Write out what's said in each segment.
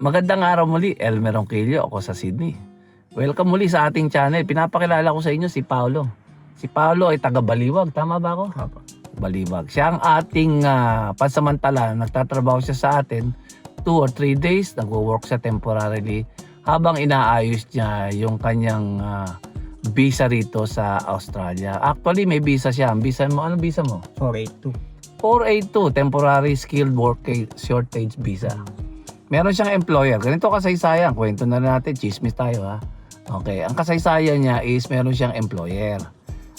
Magandang araw muli, Elmer Ronquillo, ako sa Sydney. Welcome muli sa ating channel. Pinapakilala ko sa inyo si Paolo. Si Paolo ay taga Baliwag, tama ba ako? Opo. Baliwag. Siya ang ating ah, pansamantala, nagtatrabaho siya sa atin 2 or 3 days, nagwo-work siya temporarily habang inaayos niya yung kanyang ah, visa rito sa Australia. Actually, may visa siya. Ang visa mo, ano visa mo? 482. 482, temporary skilled work shortage visa. Meron siyang employer. Ganito kasaysayan. Kwento na natin. Chismis tayo ha. Okay. Ang kasaysayan niya is meron siyang employer.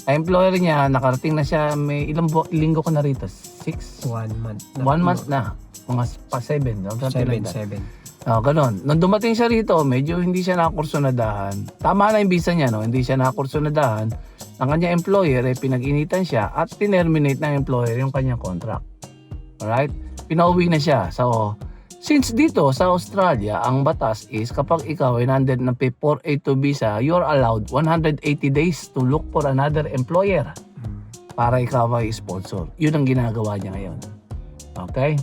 Ang employer niya, nakarating na siya, may ilang bu- linggo ka na rito? Six? One month. na. One month na. Mga pa seven. no? Something Seven, like that. seven. Oh, ganun. Nung dumating siya rito, medyo hindi siya nakakursunadahan. Tama na yung visa niya, no? Hindi siya nakakursunadahan. Ang kanya employer, eh, pinag-initan siya at tinerminate ng employer yung kanyang contract. Alright? Pinauwi na siya. So, since dito sa Australia, ang batas is kapag ikaw ay nandun ng 482 visa, you're allowed 180 days to look for another employer Mm. para ikaw ay sponsor. Yun ang ginagawa niya ngayon. Okay?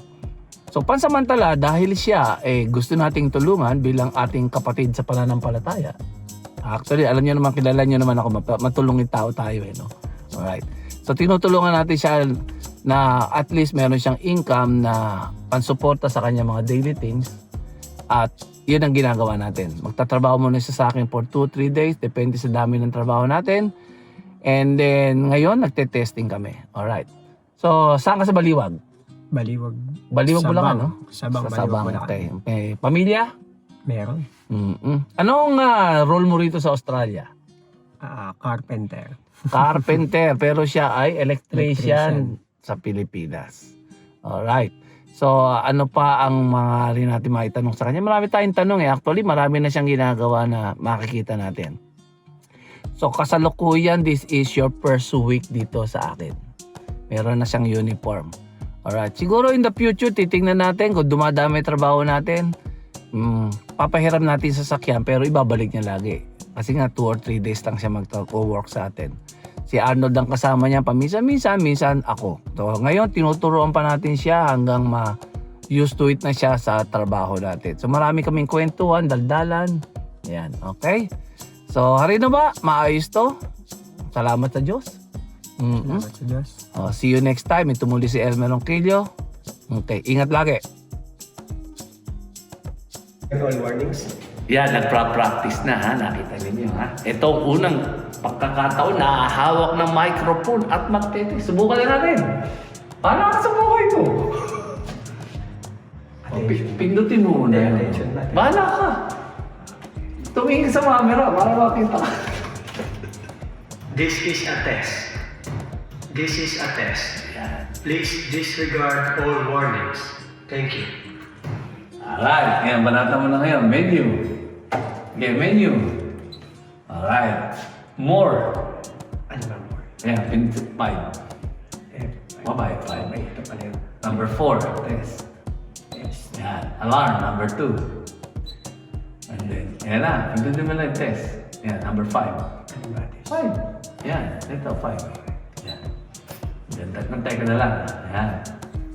So pansamantala dahil siya eh gusto nating tulungan bilang ating kapatid sa pananampalataya. Actually, alam niyo naman kilala niyo naman ako matulungin tao tayo eh no. Alright. So tinutulungan natin siya na at least meron siyang income na pansuporta sa kanya mga daily things at yun ang ginagawa natin. Magtatrabaho muna siya sa akin for 2-3 days depende sa dami ng trabaho natin. And then ngayon nagte-testing kami. Alright. So saan ka sa Baliwag? Baliwag. Baliwag Sabang. Bulacan, no? Sabang, sa Baliwag, Sabang. Bulacan. Okay. okay. Pamilya? Meron. mm Anong ah, role mo rito sa Australia? Ah, carpenter. Carpenter, pero siya ay electrician, Electrician. Sa Pilipinas. Alright. So, ano pa ang mga rin natin maitanong sa kanya? Marami tayong tanong eh. Actually, marami na siyang ginagawa na makikita natin. So, kasalukuyan, this is your first week dito sa akin. Meron na siyang uniform. Alright. Siguro in the future, titingnan natin kung dumadami trabaho natin. Mm, papahiram natin sa sakyan pero ibabalik niya lagi. Kasi nga 2 or 3 days lang siya mag-work sa atin. Si Arnold ang kasama niya paminsan-minsan, minsan ako. So ngayon tinuturuan pa natin siya hanggang ma used to it na siya sa trabaho natin. So marami kaming kwentuhan, daldalan. Yan, okay? So hari na ba? Maayos to? Salamat sa Diyos. Mhm. Salamat sa Diyos. Oh, see you next time. Ito muli si Elmer Ronquillo. Okay, ingat lagi. All warnings. Yan, nagpa-practice na ha. Nakita ninyo ha. Ito ang unang pagkakataon na hawak ng microphone at magtete. Subukan na natin. Paano ka sa buhay mo? Pindutin mo muna. Attention natin. Bahala ka. Tumingin sa camera para makita ka. This is a test. This is a test. Please disregard all warnings. Thank you. Alright, ngayon, banata mo na ngayon. Menu. Okay, menu. Alright. More. Ano ba more? Yan, pindutin 5. Eh, Bye-bye, five. Okay, ito pala yun. Number 4, test. Yes. Yan. Alarm, number 2. And then, yan na. Pindutin mo lang yung test. Yan, number 5. Ano ba this? 5. Yan, ito, 5. Yan. Yan, tatlantay ka na lang. Yan.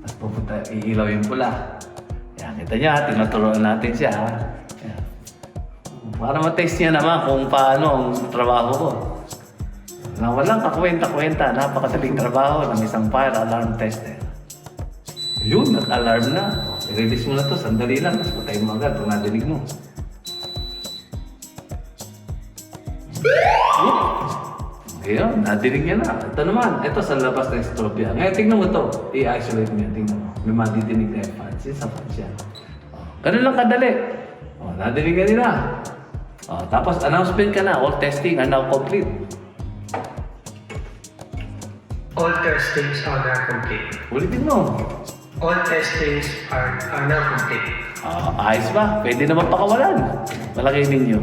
Tapos pupunta, iilaw yung pula. Yan, kita niya, tinuturuan natin siya. ha? Para ma-test niya naman kung paano ang trabaho ko. Na walang kakwenta-kwenta, napakadaling trabaho ng isang fire alarm tester. Yun, nag-alarm na. I-release mo na to, sandali lang, tapos patayin mo agad kung nadinig mo. Ayun, nadinig niya na. Ito naman, ito sa labas ng estropia. Ngayon, tingnan mo to. I-isolate mo yan, tingnan mo. May madidinig na yung fans. Yun sa fans yan. Oh, ganun lang kadali. Oh, nadinig ka nila. Oh, tapos, announcement ka na. All testing are now complete. All testings are now complete. Ulitin mo. All testings are, are now complete. Ah, ayos ba? Pwede naman pakawalan. Malaki ninyo.